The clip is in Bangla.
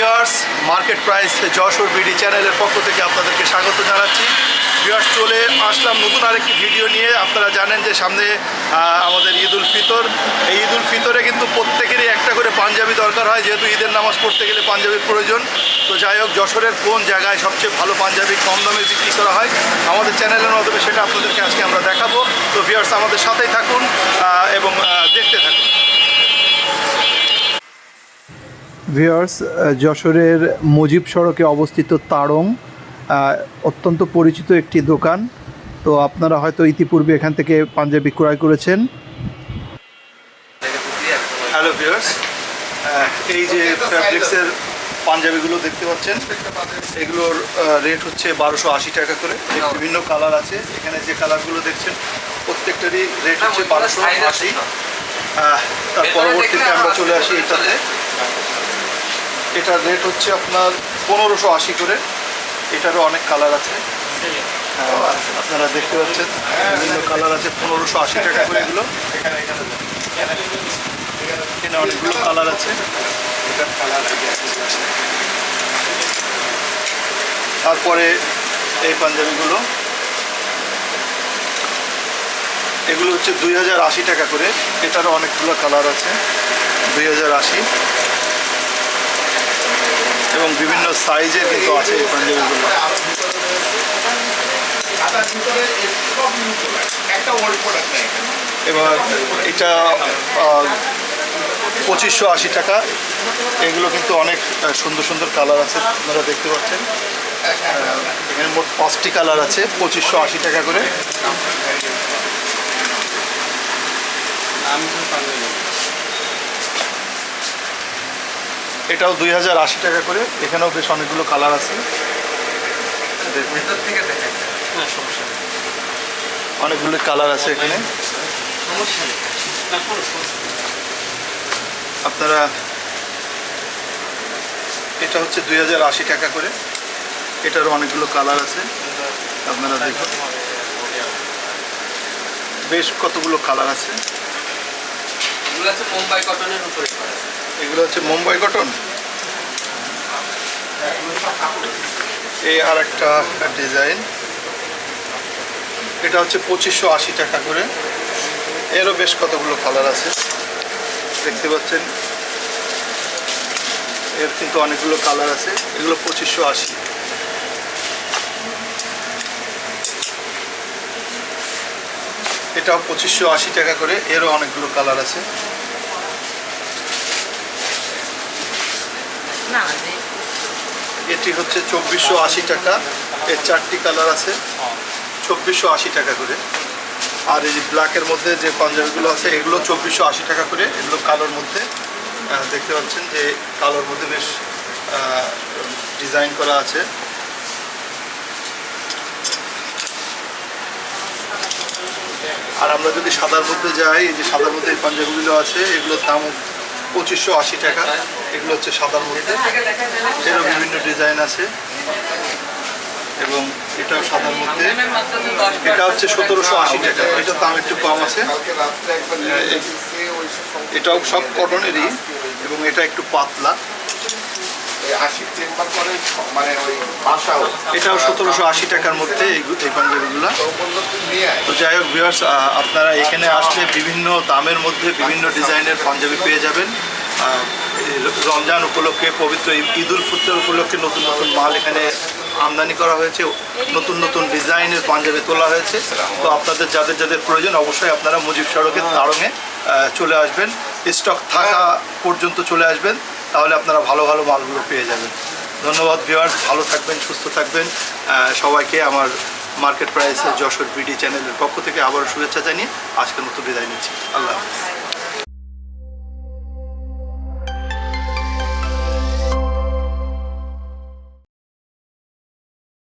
Viewers, market price Jessore BD চ্যানেলের পক্ষ থেকে আপনাদেরকে স্বাগত জানাচ্ছি। ভিউয়ার্স, চলে আসলাম নতুন আরেকটি ভিডিও নিয়ে। আপনারা জানেন যে সামনে আমাদের ঈদ উল ফিতর। এই ঈদ উল ফিতরে কিন্তু প্রত্যেকেরই একটা করে পাঞ্জাবি দরকার হয়, যেহেতু ঈদের নামাজ পড়তে গেলে পাঞ্জাবির প্রয়োজন। তো যাই হোক, যশোরের কোন জায়গায় সবচেয়ে ভালো পাঞ্জাবি কম দামে বিক্রি করা হয়, আমাদের চ্যানেলের মাধ্যমে সেটা আপনাদেরকে আজকে আমরা দেখাবো। তো ভিউয়ার্স, আমাদের সাথেই থাকুন এবং দেখতে থাকুন। ভিউয়ার্স যশোরের মুজিব সড়কে অবস্থিত তারং অত্যন্ত পরিচিত একটি দোকান। তো আপনারা হয়তো ইতিপূর্বে এখান থেকে পাঞ্জাবি ক্রয় করেছেন। হ্যালো ভিউয়ার্স এই যে ফ্যাব্রিক্সের পাঞ্জাবিগুলো দেখতে পাচ্ছেন এগুলোর রেট হচ্ছে বারোশো আশি টাকা করে। বিভিন্ন কালার আছে। এখানে যে কালারগুলো দেখছেন প্রত্যেকটারই রেট হচ্ছে বারোশো আশি। তার পরবর্তীতে আমরা চলে আসি এটাতে। এটার রেট হচ্ছে আপনার পনেরোশো আশি করে। এটারও অনেক কালার আছে। আহ, আপনারা দেখতে পাচ্ছেন বিভিন্ন কালার আছে পনেরোশো আশি টাকা করে এগুলো। এখানে অনেকগুলো কালার আছে। তারপরে এই পাঞ্জাবিগুলো। এগুলো হচ্ছে দুই হাজার আশি টাকা করে। এটারও অনেকগুলো কালার আছে। দুই হাজার আশি। এবং বিভিন্ন সাইজের কিন্তু আছে এই পাঞ্জাবিগুলো। এবার এটা পঁচিশশো আশি টাকা। এগুলো কিন্তু অনেক সুন্দর সুন্দর কালার আছে, আপনারা দেখতে পাচ্ছেন। এখানে মোট পাঁচটি কালার আছে, পঁচিশশো আশি টাকা করে। এটাও দুই হাজার আশি টাকা করে। এখানেও বেশ অনেকগুলো কালার আছে। অনেকগুলো কালার আছে এখানে। আপনারা এটা হচ্ছে দুই হাজার আশি টাকা করে। এটারও অনেকগুলো কালার আছে। আপনারা দেখুন। বেশ কতগুলো কালার আছে। মুম্বাই কটনের উপরে। এগুলো হচ্ছে মুম্বাই কটন। এই আর একটা ডিজাইন। এটা হচ্ছে পঁচিশশো আশি টাকা করে। এরও বেশ কতগুলো কালার আছে। দেখতে পাচ্ছেন? এর কিন্তু অনেকগুলো কালার আছে। এগুলো পঁচিশশো আশি। এটাও পঁচিশশো আশি টাকা করে। এরও অনেকগুলো কালার আছে। না এটি হচ্ছে চব্বিশশো আশি টাকা। এর চারটি কালার আছে, চব্বিশশো আশি টাকা করে। আর এই ব্ল্যাকের মধ্যে যে পাঞ্জাবিগুলো আছে, এগুলো চব্বিশশো আশি টাকা করে। এগুলো কালোর মধ্যে দেখতে পাচ্ছেন যে কালোর মধ্যে বেশ ডিজাইন করা আছে। আর আমরা যদি সাদার মধ্যে যাই, এই যে সাদার মধ্যে এই পাঞ্জাবিগুলো আছে, এগুলোর দাম পঁচিশশো আশি টাকা। এগুলো হচ্ছে সাদার মধ্যে। এরও বিভিন্ন ডিজাইন আছে। এবং এটাও সাদার মধ্যে। এটা হচ্ছে সতেরোশো আশি টাকা। এটার দাম একটু কম আছে। এটাও সব কটনেরই এবং এটা একটু পাতলা। আশি চেম্বার করে মানে এটাও সতেরোশো আশি টাকার মধ্যে এই পাঞ্জাবিগুলো। তো যাই হোক ভিউয়ার্স আপনারা এখানে আসলে বিভিন্ন দামের মধ্যে বিভিন্ন ডিজাইনের পাঞ্জাবি পেয়ে যাবেন। রমজান উপলক্ষে পবিত্র ঈদ- উল ফিতর উপলক্ষে নতুন নতুন মাল এখানে আমদানি করা হয়েছে। নতুন নতুন ডিজাইনের পাঞ্জাবি তোলা হয়েছে। তো আপনাদের যাদের যাদের প্রয়োজন অবশ্যই আপনারা মুজিব সড়কের আহ, চলে আসবেন। স্টক থাকা পর্যন্ত চলে আসবেন। তাহলে আপনারা ভালো ভালো মালগুলো পেয়ে যাবেন। ধন্যবাদ ভিওয়ার্স ভালো থাকবেন, সুস্থ থাকবেন। সবাইকে আমার মার্কেট প্রাইসের যশোর বিডি চ্যানেলের পক্ষ থেকে আবারও শুভেচ্ছা জানিয়ে আজকের মতো বিদায় নিচ্ছি। আল্লাহ হাফিজ।